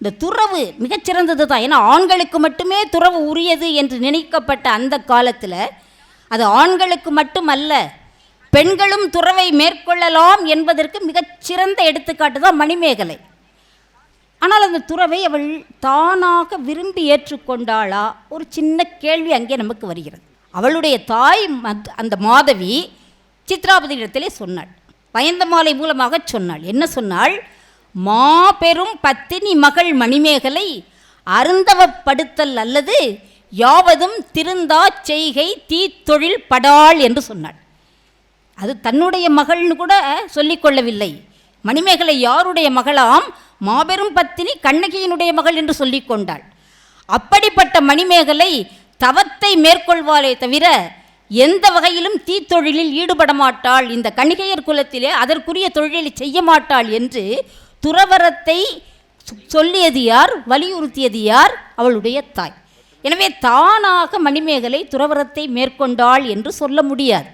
இந்த துறவு மிகச்சிறந்தது தான் ஏன்னா ஆண்களுக்கு மட்டுமே துறவு உரியது என்று நினைக்கப்பட்ட அந்த காலத்தில் அது ஆண்களுக்கு மட்டுமல்ல பெண்களும் துறவை மேற்கொள்ளலாம் என்பதற்கு மிகச்சிறந்த எடுத்துக்காட்டு தான் மணிமேகலை. ஆனால் அந்த துறவை அவள் தானாக விரும்பி ஏற்றுக்கொண்டாளா? ஒரு சின்ன கேள்வி அங்கே நமக்கு வருகிறது. அவளுடைய தாய் மத்- அந்த மாதவி சித்ராபதி இடத்திலே சொன்னாள் பயந்தமாலை மூலமாக சொன்னாள். என்ன சொன்னாள்? மாபெரும் பத்தினி மகள் மணிமேகலை அருந்தவப்படுத்தல் அல்லது யாவதும் திருந்தா செய்கை தீத்தொழில் படாள் என்று சொன்னாள். அது தன்னுடைய மகள்னு கூட சொல்லிக்கொள்ளவில்லை மணிமேகலை யாருடைய மகளாம்? மாபெரும் பத்தினி கண்ணகியினுடைய மகள் என்று சொல்லிக் கொண்டாள். அப்படிப்பட்ட மணிமேகலை தவத்தை மேற்கொள்வாளே தவிர எந்த வகையிலும் தீத்தொழிலில் ஈடுபட மாட்டாள் இந்த கணிகையர் குலத்திலே அதற்குரிய தொழிலை செய்ய மாட்டாள் என்று துறவரத்தை சொல்லியது யார்? வலியுறுத்தியது யார்? அவளுடைய தாய். எனவே தானாக மணிமேகலை துறவரத்தை மேற்கொண்டாள் என்று சொல்ல முடியாது.